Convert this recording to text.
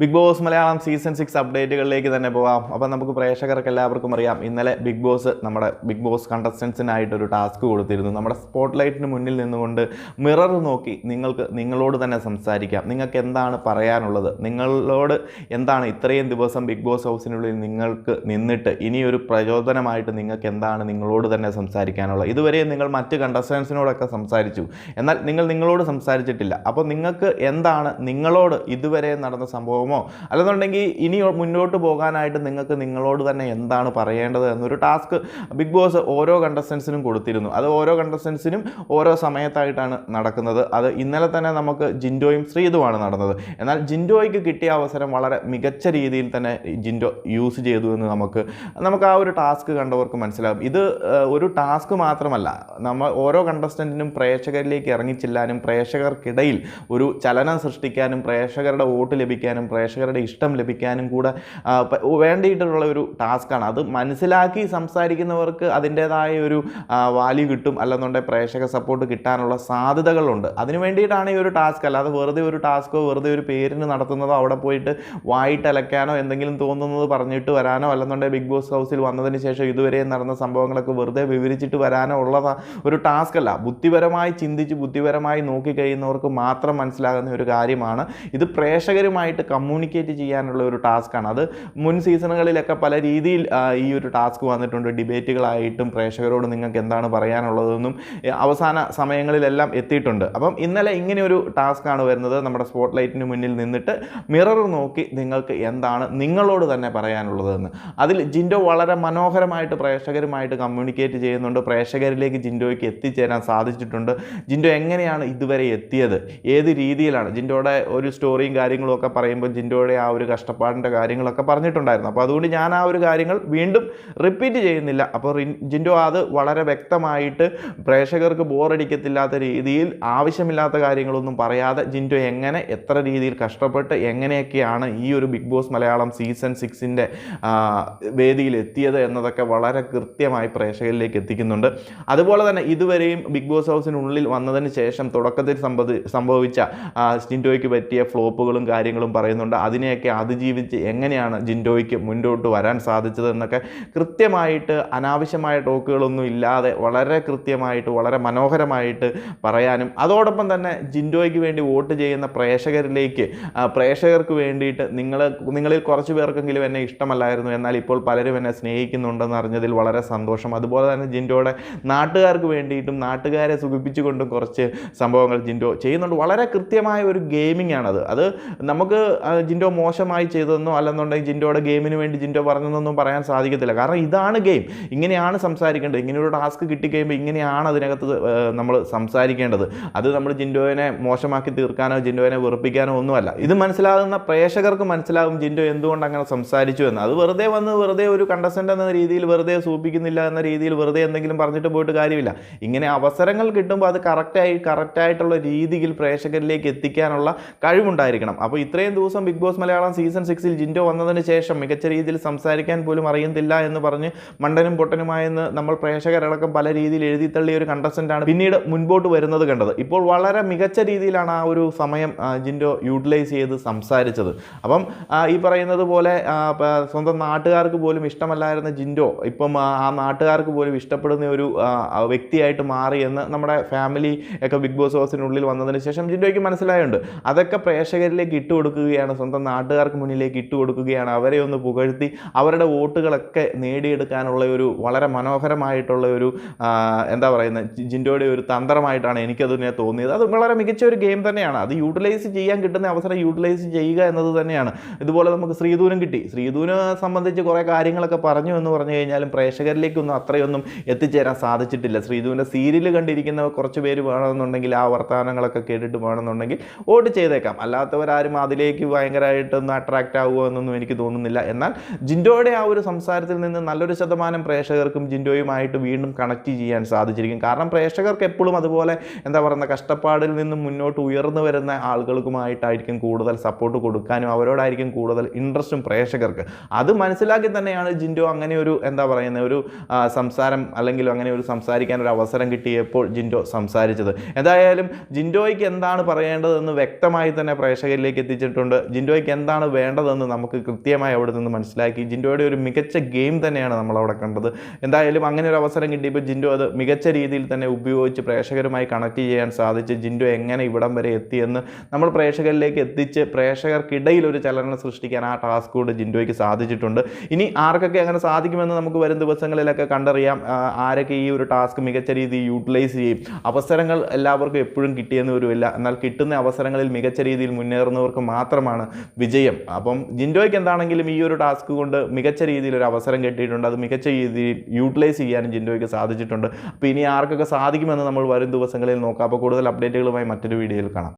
Bigg Boss Malayalam season six അപ്ഡേറ്റുകളിലേക്ക് തന്നെ പോവാം. അപ്പം നമുക്ക് പ്രേക്ഷകർക്ക് എല്ലാവർക്കും അറിയാം. ഇന്നലെ ബിഗ് ബോസ് നമ്മുടെ ബിഗ് ബോസ് കണ്ടസ്റ്റൻസിനായിട്ടൊരു ടാസ്ക് കൊടുത്തിരുന്നു. നമ്മുടെ സ്പോട്ട് ലൈറ്റിന് മുന്നിൽ നിന്നുകൊണ്ട് മിറർ നോക്കി നിങ്ങൾക്ക് നിങ്ങളോട് തന്നെ സംസാരിക്കാം. നിങ്ങൾക്ക് എന്താണ് പറയാനുള്ളത്? നിങ്ങളോട് എന്താണ് ഇത്രയും ദിവസം ബിഗ് ബോസ് ഹൗസിനുള്ളിൽ നിങ്ങൾക്ക് നിന്നിട്ട് ഇനിയൊരു പ്രചോദനമായിട്ട് നിങ്ങൾക്ക് എന്താണ് നിങ്ങളോട് തന്നെ സംസാരിക്കാനുള്ളത്? ഇതുവരെ നിങ്ങൾ മറ്റ് കണ്ടസ്റ്റൻസിനോടൊക്കെ സംസാരിച്ചു. എന്നാൽ നിങ്ങൾ നിങ്ങളോട് സംസാരിച്ചിട്ടില്ല. അപ്പോൾ നിങ്ങൾക്ക് എന്താണ് നിങ്ങളോട് ഇതുവരെ നടന്ന സംഭവമോ അല്ലെന്നുണ്ടെങ്കിൽ ഇനി മുന്നോട്ട് പോകാനായിട്ട് നിങ്ങൾക്ക് നിങ്ങളോട് തന്നെ എന്താണ് പറയേണ്ടത് എന്നൊരു ടാസ്ക് ബിഗ് ബോസ് ഓരോ കണ്ടസ്റ്റൻസിനും കൊടുത്തിരുന്നു. അത് ഓരോ കണ്ടസ്റ്റൻസിനും ഓരോ സമയത്തായിട്ടാണ് നടക്കുന്നത്. അത് ഇന്നലെ തന്നെ നമുക്ക് ജിൻഡോയും ശ്രീതുമാണ് നടന്നത്. എന്നാൽ ജിൻഡോയ്ക്ക് കിട്ടിയ അവസരം വളരെ മികച്ച രീതിയിൽ തന്നെ ജിൻഡോ യൂസ് ചെയ്തു എന്ന് നമുക്ക് നമുക്ക് ആ ഒരു ടാസ്ക് കണ്ടവർക്ക് മനസ്സിലാകും. ഇത് ഒരു ടാസ്ക് മാത്രമല്ല. നമ്മൾ ഓരോ കണ്ടസ്റ്റന്റിനും പ്രേക്ഷകരിലേക്ക് ഇറങ്ങിച്ചെല്ലാനും പ്രേക്ഷകർക്കിടയിൽ ഒരു ചലനം സൃഷ്ടിക്കാനും പ്രേക്ഷകരുടെ വോട്ട് ലഭിക്കാനും പ്രേക്ഷകരുടെ ഇഷ്ടം ലഭിക്കാനും കൂടെ വേണ്ടിയിട്ടുള്ള ഒരു ടാസ്ക്കാണ്. അത് മനസ്സിലാക്കി സംസാരിക്കുന്നവർക്ക് അതിന്റേതായ ഒരു വാല്യൂ കിട്ടും. അല്ലെന്നുണ്ടെങ്കിൽ പ്രേക്ഷക സപ്പോർട്ട് കിട്ടാനുള്ള സാധ്യതകളുണ്ട്. അതിന് വേണ്ടിയിട്ടാണ് ഈ ഒരു ടാസ്ക്. അല്ലാതെ വെറുതെ ഒരു ടാസ്കോ വെറുതെ ഒരു പേരിന് നടത്തുന്നതോ അവിടെ പോയിട്ട് വായിട്ടലക്കാനോ എന്തെങ്കിലും തോന്നുന്നത് പറഞ്ഞിട്ട് വരാനോ അല്ലെന്നുണ്ടെങ്കിൽ ബിഗ് ബോസ് ഹൗസിൽ വന്നതിന് ശേഷം ഇതുവരെ നടന്ന സംഭവങ്ങളൊക്കെ വെറുതെ വിവരിച്ചിട്ട് വരാനോ ഉള്ള ഒരു ടാസ്ക് അല്ല. ബുദ്ധിപരമായി ചിന്തിച്ച് ബുദ്ധിപരമായി നോക്കിക്കഴിയുന്നവർക്ക് മാത്രം മനസ്സിലാകുന്ന ഒരു കാര്യമാണ്. ഇത് പ്രേക്ഷകരുമായിട്ട് കമ്മ്യൂണിക്കേറ്റ് ചെയ്യാനുള്ള ഒരു ടാസ്ക്കാണ് അത് മുൻ സീസണുകളിലൊക്കെ പല രീതിയിൽ ഈ ഒരു ടാസ്ക് വന്നിട്ടുണ്ട്. ഡിബേറ്റുകളായിട്ടും പ്രേക്ഷകരോട് നിങ്ങൾക്ക് എന്താണ് പറയാനുള്ളതെന്നും അവസാന സമയങ്ങളിലെല്ലാം എത്തിയിട്ടുണ്ട്. അപ്പം ഇന്നലെ ഇങ്ങനെ ഒരു ടാസ്ക്കാണ് വരുന്നത്. നമ്മുടെ സ്പോട്ട് ലൈറ്റിന് മുന്നിൽ നിന്നിട്ട് മിറർ നോക്കി നിങ്ങൾക്ക് എന്താണ് നിങ്ങളോട് തന്നെ പറയാനുള്ളതെന്ന്. അതിൽ ജിൻഡോ വളരെ മനോഹരമായിട്ട് പ്രേക്ഷകരുമായിട്ട് കമ്മ്യൂണിക്കേറ്റ് ചെയ്യുന്നുണ്ട്. പ്രേക്ഷകരിലേക്ക് ജിൻഡോയ്ക്ക് എത്തിച്ചേരാൻ സാധിച്ചിട്ടുണ്ട്. ജിൻഡോ എങ്ങനെയാണ് ഇതുവരെ എത്തിയത്? ഏത് രീതിയിലാണ്? ജിൻഡോയുടെ ഒരു സ്റ്റോറിയും കാര്യങ്ങളും ഒക്കെ പറയുമ്പോൾ ജിൻഡോയുടെ ആ ഒരു കഷ്ടപ്പാടിന്റെ കാര്യങ്ങളൊക്കെ പറഞ്ഞിട്ടുണ്ടായിരുന്നു. അപ്പോൾ അതുകൊണ്ട് ഞാൻ ആ ഒരു കാര്യങ്ങൾ വീണ്ടും റിപ്പീറ്റ് ചെയ്യുന്നില്ല. അപ്പോൾ ജിൻഡോ അത് വളരെ വ്യക്തമായിട്ട് പ്രേക്ഷകർക്ക് ബോറടിക്കത്തില്ലാത്ത രീതിയിൽ ആവശ്യമില്ലാത്ത കാര്യങ്ങളൊന്നും പറയാതെ ജിൻഡോ എങ്ങനെ എത്ര രീതിയിൽ കഷ്ടപ്പെട്ട് എങ്ങനെയൊക്കെയാണ് ഈ ഒരു ബിഗ് ബോസ് മലയാളം സീസൺ സിക്സിന്റെ വേദിയിൽ എത്തിയത് എന്നതൊക്കെ വളരെ കൃത്യമായി പ്രേക്ഷകരിലേക്ക് എത്തിക്കുന്നുണ്ട്. അതുപോലെ തന്നെ ഇതുവരെയും ബിഗ് ബോസ് ഹൗസിനുള്ളിൽ വന്നതിന് ശേഷം തുടക്കത്തിൽ സംഭവി സംഭവിച്ച ജിൻഡോയ്ക്ക് പറ്റിയ ഫ്ലോപ്പുകളും കാര്യങ്ങളും പറയുന്നുണ്ട്. അതിനെയൊക്കെ അതിജീവിച്ച് എങ്ങനെയാണ് ജിൻഡോയ്ക്ക് മുന്നോട്ട് വരാൻ സാധിച്ചത് എന്നൊക്കെ കൃത്യമായിട്ട് അനാവശ്യമായ ടോക്കുകളൊന്നും ഇല്ലാതെ വളരെ കൃത്യമായിട്ട് വളരെ മനോഹരമായിട്ട് പറയാനും അതോടൊപ്പം തന്നെ ജിൻഡോയ്ക്ക് വേണ്ടി വോട്ട് ചെയ്യുന്ന പ്രേക്ഷകരിലേക്ക് പ്രേക്ഷകർക്ക് വേണ്ടിയിട്ട് നിങ്ങൾ നിങ്ങളിൽ കുറച്ച് പേർക്കെങ്കിലും എന്നെ ഇഷ്ടമല്ലായിരുന്നു എന്നാൽ ഇപ്പോൾ പലരും എന്നെ സ്നേഹിക്കുന്നുണ്ടെന്ന് അറിഞ്ഞതിൽ വളരെ സന്തോഷം. അതുപോലെ തന്നെ ജിൻഡോയുടെ നാട്ടുകാർക്ക് വേണ്ടിയിട്ടും നാട്ടുകാരെ സുഖിപ്പിച്ചുകൊണ്ടും കുറച്ച് സംഭവങ്ങൾ ജിൻഡോ ചെയ്യുന്നുണ്ട്. വളരെ കൃത്യമായ ഒരു ഗെയിമിംഗ് ആണത്. അത് നമുക്ക് ജിൻഡോ മോശമായി ചെയ്തതെന്നോ അല്ലെന്നുണ്ടെങ്കിൽ ജിൻഡോയുടെ ഗെയിമിന് വേണ്ടി ജിൻഡോ പറഞ്ഞതെന്നൊന്നും പറയാൻ സാധിക്കത്തില്ല. കാരണം ഇതാണ് ഗെയിം. ഇങ്ങനെയാണ് സംസാരിക്കേണ്ടത്. ഇങ്ങനെ ഒരു ടാസ്ക് കിട്ടിക്കഴിയുമ്പോൾ ഇങ്ങനെയാണ് അതിനകത്ത് നമ്മൾ സംസാരിക്കേണ്ടത്. അത് നമ്മൾ ജിൻഡോനെ മോശമാക്കി തീർക്കാനോ ജിൻഡോനെ വെറുപ്പിക്കാനോ ഒന്നുമല്ല. ഇത് മനസ്സിലാകുന്ന പ്രേക്ഷകർക്ക് മനസ്സിലാകും ജിൻഡോ എന്തുകൊണ്ട് അങ്ങനെ സംസാരിച്ചു എന്ന്. അത് വെറുതെ വന്ന് വെറുതെ ഒരു കണ്ടസ്റ്റന്റ് എന്ന രീതിയിൽ വെറുതെ സൂപ്പിക്കുന്നില്ല എന്ന രീതിയിൽ വെറുതെ എന്തെങ്കിലും പറഞ്ഞിട്ട് പോയിട്ട് കാര്യമില്ല. ഇങ്ങനെ അവസരങ്ങൾ കിട്ടുമ്പോൾ അത് കറക്റ്റായി കറക്റ്റായിട്ടുള്ള രീതിയിൽ പ്രേക്ഷകരിലേക്ക് എത്തിക്കാനുള്ള കഴിവുണ്ടായിരിക്കണം. അപ്പോൾ ഇത്രയും ദിവസം ബിഗ് ബോസ് മലയാളം സീസൺ സിക്സിൽ ജിൻഡോ വന്നതിന് ശേഷം മികച്ച രീതിയിൽ സംസാരിക്കാൻ പോലും അറിയുന്നില്ല എന്ന് പറഞ്ഞ് മണ്ടനും പൊട്ടനുമായെന്ന് നമ്മൾ പ്രേക്ഷകരടക്കം പല രീതിയിൽ എഴുതി തള്ളിയ ഒരു കണ്ടസ്റ്റന്റാണ് പിന്നീട് മുൻപോട്ട് വരുന്നത് കണ്ടത്. ഇപ്പോൾ വളരെ മികച്ച രീതിയിലാണ് ആ ഒരു സമയം ജിൻഡോ യൂട്ടിലൈസ് ചെയ്ത് സംസാരിച്ചത്. അപ്പം ഈ പറയുന്നത് പോലെ സ്വന്തം നാട്ടുകാർക്ക് പോലും ഇഷ്ടമല്ലായിരുന്ന ജിൻഡോ ഇപ്പം ആ, നാട്ടുകാർക്ക് പോലും ഇഷ്ടപ്പെടുന്ന ഒരു വ്യക്തിയായിട്ട് മാറി എന്ന് നമ്മുടെ ഫാമിലി ഒക്കെ ബിഗ് ബോസ് ഹൗസിനുള്ളിൽ വന്നതിന് ശേഷം ജിൻഡോയ്ക്ക് മനസ്സിലായുണ്ട്. അതൊക്കെ പ്രേക്ഷകരിലേക്ക് ഇട്ട് കൊടുക്കുകയാണ് സ്വന്തം നാട്ടുകാർക്ക് മുന്നിലേക്ക് ഇട്ട് കൊടുക്കുകയാണ്. അവരെ ഒന്ന് പുകഴ്ത്തി അവരുടെ വോട്ടുകളൊക്കെ നേടിയെടുക്കാനുള്ള ഒരു വളരെ മനോഹരമായിട്ടുള്ള ഒരു എന്താ പറയുന്നത് ജിൻഡോയുടെ ഒരു തന്ത്രമായിട്ടാണ് എനിക്കതിനെ തോന്നിയത്. അത് വളരെ മികച്ച ഒരു ഗെയിം തന്നെയാണ്. അത് യൂട്ടിലൈസ് ചെയ്യാൻ കിട്ടുന്ന അവസരം യൂട്ടിലൈസ് ചെയ്യുക എന്നത് തന്നെയാണ്. ഇതുപോലെ നമുക്ക് ശ്രീധൂനും കിട്ടി. ശ്രീധൂനെ സംബന്ധിച്ച് കുറേ കാര്യങ്ങളൊക്കെ പറഞ്ഞു എന്ന് പറഞ്ഞു കഴിഞ്ഞാലും പ്രേക്ഷകരിലേക്കൊന്നും അത്രയൊന്നും എത്തിച്ചേരാൻ സാധിച്ചിട്ടില്ല. ശ്രീധുവിന്റെ സീരിയൽ കണ്ടിരിക്കുന്ന കുറച്ച് പേര് വേണമെന്നുണ്ടെങ്കിൽ ആ വർത്തമാനങ്ങളൊക്കെ കേട്ടിട്ട് വേണമെന്നുണ്ടെങ്കിൽ വോട്ട് ചെയ്തേക്കാം. അല്ലാത്തവരാരും അതിലേക്ക് ഭയങ്കരമായിട്ടൊന്നും അട്രാക്റ്റ് ആകുമോ എന്നൊന്നും എനിക്ക് തോന്നുന്നില്ല. എന്നാൽ ജിൻഡോയുടെ ആ ഒരു സംസാരത്തിൽ നിന്ന് നല്ലൊരു ശതമാനം പ്രേക്ഷകർക്കും ജിൻഡോയുമായിട്ട് വീണ്ടും കണക്ട് ചെയ്യാൻ സാധിച്ചിരിക്കും. കാരണം പ്രേക്ഷകർക്ക് എപ്പോഴും അതുപോലെ എന്താ പറയുന്ന കഷ്ടപ്പാടിൽ നിന്നും മുന്നോട്ട് ഉയർന്നു വരുന്ന ആളുകൾക്കുമായിട്ടായിരിക്കും കൂടുതൽ സപ്പോർട്ട് കൊടുക്കാനും അവരോടായിരിക്കും കൂടുതൽ ഇൻട്രസ്റ്റും പ്രേക്ഷകർക്ക്. അത് മനസ്സിലാക്കി തന്നെയാണ് ജിൻഡോ അങ്ങനെ ഒരു എന്താ പറയുന്ന ഒരു സംസാരം അല്ലെങ്കിൽ അങ്ങനെ ഒരു സംസാരിക്കാൻ ഒരു അവസരം കിട്ടിയപ്പോൾ ജിൻഡോ സംസാരിച്ചത്. എന്തായാലും ജിൻഡോയ്ക്ക് എന്താണ് പറയേണ്ടതെന്ന് വ്യക്തമായി തന്നെ പ്രേക്ഷകരിലേക്ക് എത്തിച്ചിട്ടുണ്ട്. ജിൻഡോയ്ക്ക് എന്താണ് വേണ്ടതെന്ന് നമുക്ക് കൃത്യമായി അവിടെ നിന്ന് മനസ്സിലാക്കി. ജിൻഡോയുടെ ഒരു മികച്ച ഗെയിം തന്നെയാണ് നമ്മൾ അവിടെ കണ്ടത്. എന്തായാലും അങ്ങനെ ഒരു അവസരം കിട്ടിയപ്പോൾ ജിൻഡോ അത് മികച്ച രീതിയിൽ തന്നെ ഉപയോഗിച്ച് പ്രേക്ഷകരുമായി കണക്ട് ചെയ്യാൻ സാധിച്ച് ജിൻഡോ എങ്ങനെ ഇവിടം വരെ എത്തിയെന്ന് നമ്മൾ പ്രേക്ഷകരിലേക്ക് എത്തിച്ച് പ്രേക്ഷകർക്കിടയിൽ ഒരു ചലനം സൃഷ്ടിക്കാൻ ആ ടാസ്ക് കൊണ്ട് ജിൻഡോയ്ക്ക് സാധിച്ചിട്ടുണ്ട്. ഇനി ആർക്കൊക്കെ അങ്ങനെ സാധിക്കുമെന്ന് നമുക്ക് വരും ദിവസങ്ങളിലൊക്കെ കണ്ടറിയാം. ആരൊക്കെ ഈ ഒരു ടാസ്ക് മികച്ച രീതിയിൽ യൂട്ടിലൈസ് ചെയ്യും. അവസരങ്ങൾ എല്ലാവർക്കും എപ്പോഴും കിട്ടിയെന്ന് വരുമില്ല എന്നാൽ കിട്ടുന്ന അവസരങ്ങളിൽ മികച്ച രീതിയിൽ മുന്നേറുന്നവർക്ക് മാത്രമാണ് വിജയം. അപ്പം ജിൻഡോയ്ക്ക് എന്താണെങ്കിലും ഈ ഒരു ടാസ്ക് കൊണ്ട് മികച്ച രീതിയിൽ ഒരു അവസരം കിട്ടിയിട്ടുണ്ട്. അത് മികച്ച രീതിയിൽ യൂട്ടിലൈസ് ചെയ്യാനും ജിൻഡോയ്ക്ക് സാധിച്ചിട്ടുണ്ട്. അപ്പോൾ ഇനി ആർക്കൊക്കെ സാധിക്കുമെന്ന് നമ്മൾ വരും ദിവസങ്ങളിൽ നോക്കാം. അപ്പോൾ കൂടുതൽ അപ്ഡേറ്റുകളുമായി മറ്റൊരു വീഡിയോയിൽ കാണാം.